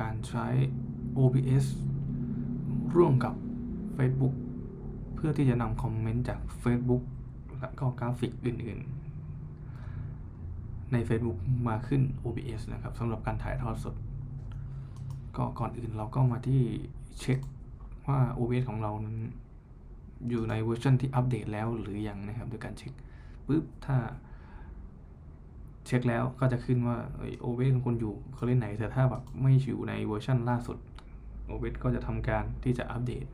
การใช้ OBS ร่วมกับ Facebook เพื่อที่จะนำคอมเมนต์จาก Facebook และก็กราฟิกอื่นๆ ใน Facebook มาขึ้น OBS นะครับสำหรับการถ่ายทอดสด ก็ก่อนอื่นเราก็มาที่เช็คว่า OBS ของเรานั้นอยู่ในเวอร์ชันที่อัปเดตแล้วหรือยังนะครับโดยการเช็คปุ๊บถ้า เช็คแล้วก็จะขึ้นว่าโอเวของคุณอยู่เขาเล่นไหน แต่ถ้าแบบไม่อยู่ในเวอร์ชันล่าสุดโอเวก็จะทำการที่จะอัปเดต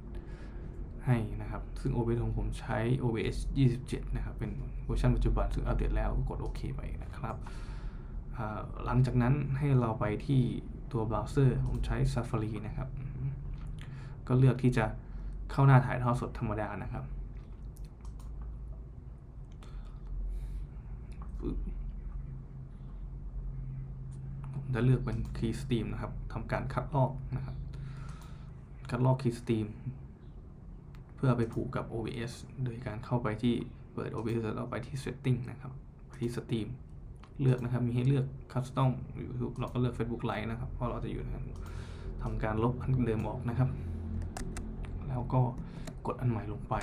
ให้นะครับ ซึ่ง OBS ของผมใช้ OBS 27 นะครับ เป็นเวอร์ชันปัจจุบัน ซึ่งอัปเดตแล้วก็กดโอเคไปนะครับ หลังจากนั้นให้เราไปที่ตัวเบราว์เซอร์ ผมใช้ Safari นะครับ ก็เลือกที่จะเข้าหน้าถ่ายทอดสดธรรมดานะครับ ผม จะเลือกเป็น Key Stream นะครับทำการคัดลอกนะครับ คัดลอก Key Stream เพื่อไปผูกกับ OBS โดยการเข้าไปที่เปิด OBS แล้วไปที่ Setting นะครับไปที่ Stream เลือกนะครับ มีให้เลือก Custom อยู่ เราก็เลือก Facebook Live นะครับ เพราะเราจะอยู่ในนั้นทำการลบอันเดิมออกนะครับ แล้วก็กดอันใหม่ลงไป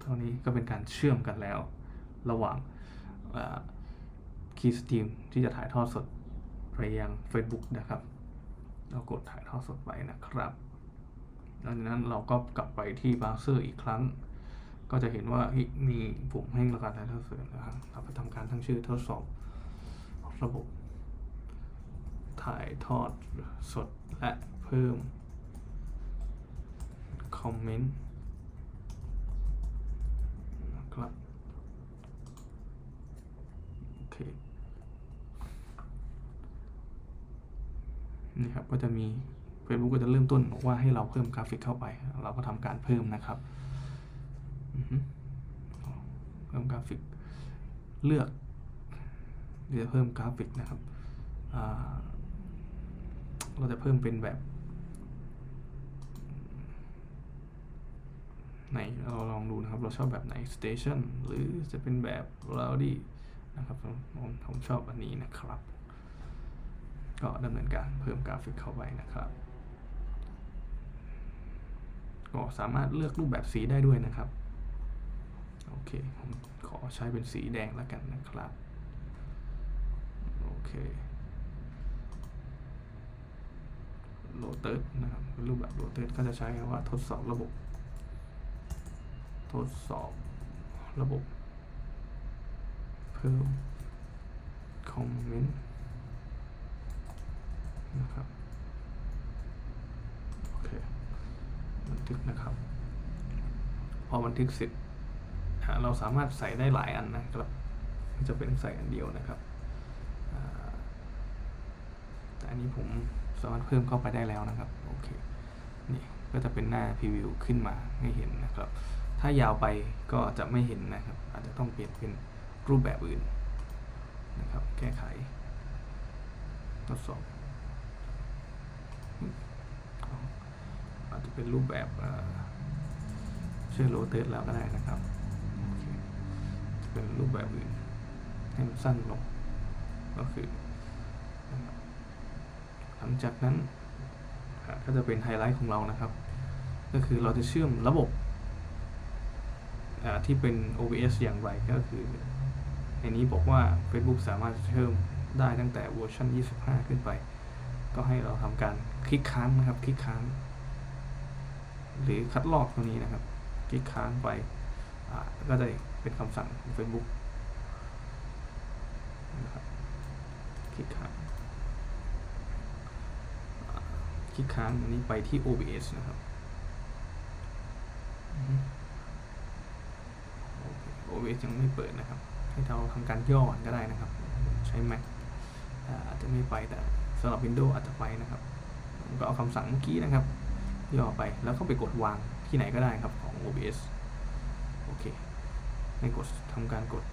เท่านี้ก็เป็นการเชื่อมกันแล้ว ระหว่างคีย์สตรีมที่จะถ่ายทอดสด ไปยัง Facebook นะครับ เรากดถ่ายทอดสดไปนะครับหลังจากนั้นเราก็กลับไปที่เบราว์เซอร์อีกครั้ง ก็จะเห็นว่ามีปุ่มให้เราการถ่ายทอดสดนะครับเราไปทำการทั้งชื่อทดสอบระบบ ถ่ายทอดสดและเพิ่มคอมเมนต์นะครับ โอเค นี่ครับก็จะมี Facebook ก็จะเริ่มต้นบอกว่าให้เราเพิ่มกราฟิกเข้าไป เราก็ทำการเพิ่มนะครับเพิ่มกราฟิกเลือกที่จะเพิ่มกราฟิกนะครับเราจะเพิ่มเป็นแบบไหนเราลองดูนะครับ เราชอบแบบไหน station หรือจะเป็นแบบ rowdy นะครับผมผมชอบอันนี้นะครับ ก็ดำเนินการเพิ่มกราฟิกเข้าไปนะครับก็สามารถเลือกรูปแบบสีได้ด้วยนะครับ โอเค ผมขอใช้เป็นสีแดงแล้วกันนะครับ โอเคโรเตอร์นะครับรูปแบบโรเตอร์ก็จะใช้คำว่าทดสอบระบบ ทดสอบระบบเพิ่มคอมเมนต์ นะครับโอเคบันทึกนะครับ พอบันทึกเสร็จเราสามารถใส่ได้หลายอันนะครับไม่จะเป็นใส่อันเดียวนะครับแต่อันนี้ผมสามารถเพิ่มเข้าไปได้แล้วนะครับโอเคนี่ก็จะเป็นหน้าพรีวิวขึ้นมาให้เห็นนะครับ ถ้ายาวไปก็จะไม่เห็นนะครับ อาจจะต้องเปลี่ยนเป็นรูปแบบอื่นนะครับ แก้ไข ทดสอบเอา อาจจะเป็นรูปแบบเชื่อโรเตอร์แล้วก็ได้นะครับเคจะเป็นรูปแบบอื่นให้มันสั้นลง ก็คือ หลังจากนั้นก็จะเป็นไฮไลท์ของเรานะครับ ก็คือเราจะเชื่อมระบบที่เป็น OBS อย่างไรก็คือในนี้บอกว่า Facebook สามารถเชื่อมได้ตั้งแต่เวอร์ชัน25 ขึ้นไป ก็ให้เราทำการคลิกค้างนะครับ คลิกค้าง หรือคัดลอกตรงนี้นะครับ คลิกค้างไปก็จะเป็นคำสั่ง Facebook นะครับคลิกค้างคลิกค้างอันนี้ไปที่ OBS นะครับ OBS ยังไม่เปิดนะครับ ให้เราทำการย่อก่อนก็ได้นะครับ ใช้ Mac อาจจะไม่ไปแต่สำหรับ Windows อาจจะไปนะครับก็เอาคำสั่งเมื่อกี้นะครับ ย่อไปแล้วก็ไปกดวางที่ไหนก็ได้ครับของ OBS โอเคให้กดทำการกด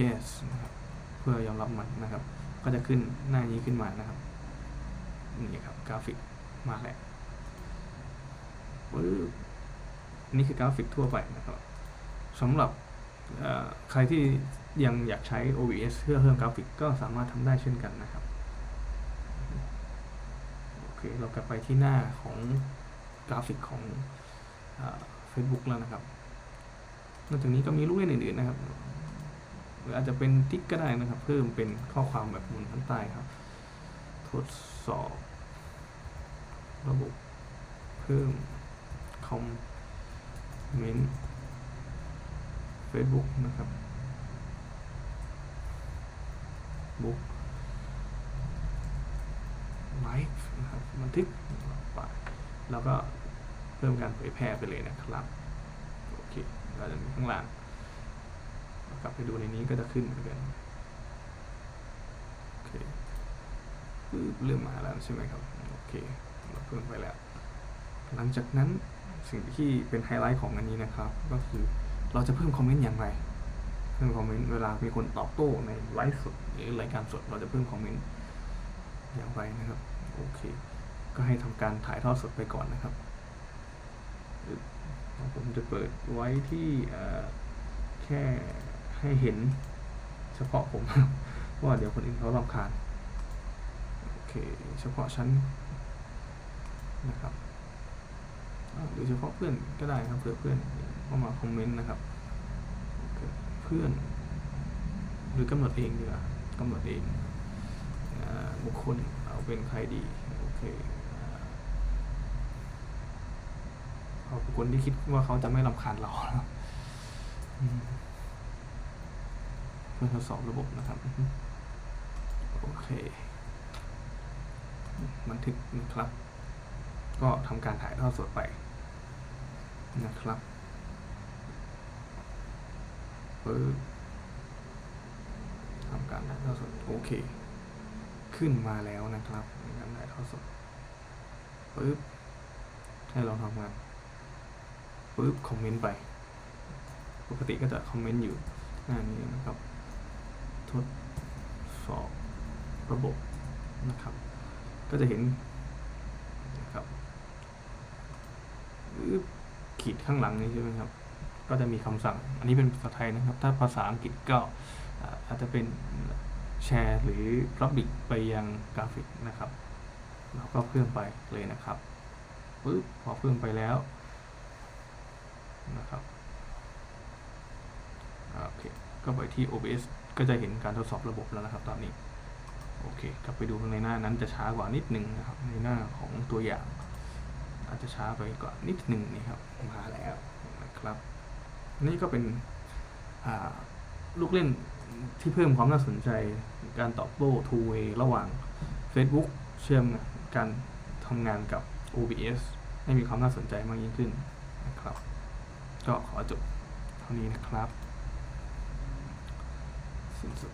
yes นะครับเพื่อยอมรับมันนะครับ ก็จะขึ้นหน้านี้ขึ้นมานะครับนี่ครับกราฟิกมาแล้วปึ๊บนี่คือกราฟิกทั่วไปนะครับสำหรับใครที่ยังอยากใช้ OBS เพื่อเพิ่มกราฟิกก็สามารถทำได้เช่นกันนะครับ โอเค เรากลับไปที่หน้าของ กราฟิกของเฟซบุ๊กแล้วนะครับ นอกจากนี้ก็มีลูกเล่นอื่นๆนะครับ หรืออาจจะเป็นติ๊กก็ได้นะครับ เพิ่มเป็นข้อความแบบหมุนข้างใต้ครับ ทดสอบ ระบบเพิ่มคอมเมนต์ Facebook นะครับบุ๊กไลฟ์นะครับบันทึกไป แล้วก็เพิ่มการเผยแพร่ไปเลยนะครับโอเคเราจะมีข้างล่างกลับไปดูในนี้ก็จะขึ้นเหมือนกันโอเคปึ๊บเริ่มมาแล้วใช่ไหมครับโอเคเราเพิ่มไปแล้ว หลังจากนั้นสิ่งที่เป็นไฮไลท์ของอันนี้นะครับ ก็คือเราจะเพิ่มคอมเมนต์อย่างไรเพิ่มคอมเมนต์เวลามีคนตอบโต้ในไลฟ์สดหรือรายการสดเราจะเพิ่มคอมเมนต์อย่างไรนะครับโอเค ก็ให้ทำการถ่ายทอดสดไปก่อนนะครับ ผมจะเปิดไว้ที่แค่ให้เห็นเฉพาะผมว่าเดี๋ยวคนอื่นเขารำคาญโอเคเฉพาะชั้นนะครับหรือเฉพาะเพื่อนก็ได้ครับเผื่อเพื่อนเข้ามาคอมเมนต์นะครับเพื่อน หรือกำหนดเองดีกว่ากำหนดเองบุคคลเอาเป็นใครดีโอเค อ่าเอาบุคคลที่คิดว่าเขาจะไม่รำคาญเราเพื่อทดสอบระบบนะครับ โอเค บันทึกนะครับ ก็ทำการถ่ายทอดสดไปนะครับปึ๊บทำการถ่ายทอดสด โอเค ขึ้นมาแล้วนะครับการถ่ายทอดสดปึ๊บให้เราทำงาน ปุ๊บคอมเมนต์ไป ปกติก็จะคอมเมนต์อยู่หน้านี้นะครับ ทดสอบระบบนะครับ ก็จะเห็นนะครับปึ๊บขีดข้างหลังนี้ใช่ไหมครับ ก็จะมีคำสั่ง อันนี้เป็นภาษาไทยนะครับ ถ้าภาษาอังกฤษก็อาจจะเป็นแชร์หรือรับบิกไปยังกราฟิกนะครับ เราก็เพิ่มไปเลยนะครับปึ๊บพอเพิ่มไปแล้ว นะครับโอเคก็ไปที่ OBS ก็จะเห็นการทดสอบระบบแล้วนะครับ ตอนนี้โอเคกลับไปดูในหน้านั้นจะช้ากว่านิดนึงนะครับในหน้าของตัวอย่าง อาจจะช้าไปกว่านิดนึงนี่ครับมาแล้วนะครับ นี่ก็เป็นลูกเล่นที่เพิ่มความน่าสนใจการตอบโต้ two way ระหว่าง Facebook เชื่อมการทำงานกับ OBS ให้มีความน่าสนใจมากยิ่งขึ้นนะครับ ก็ขอจบเท่านี้นะครับสิ้นสุด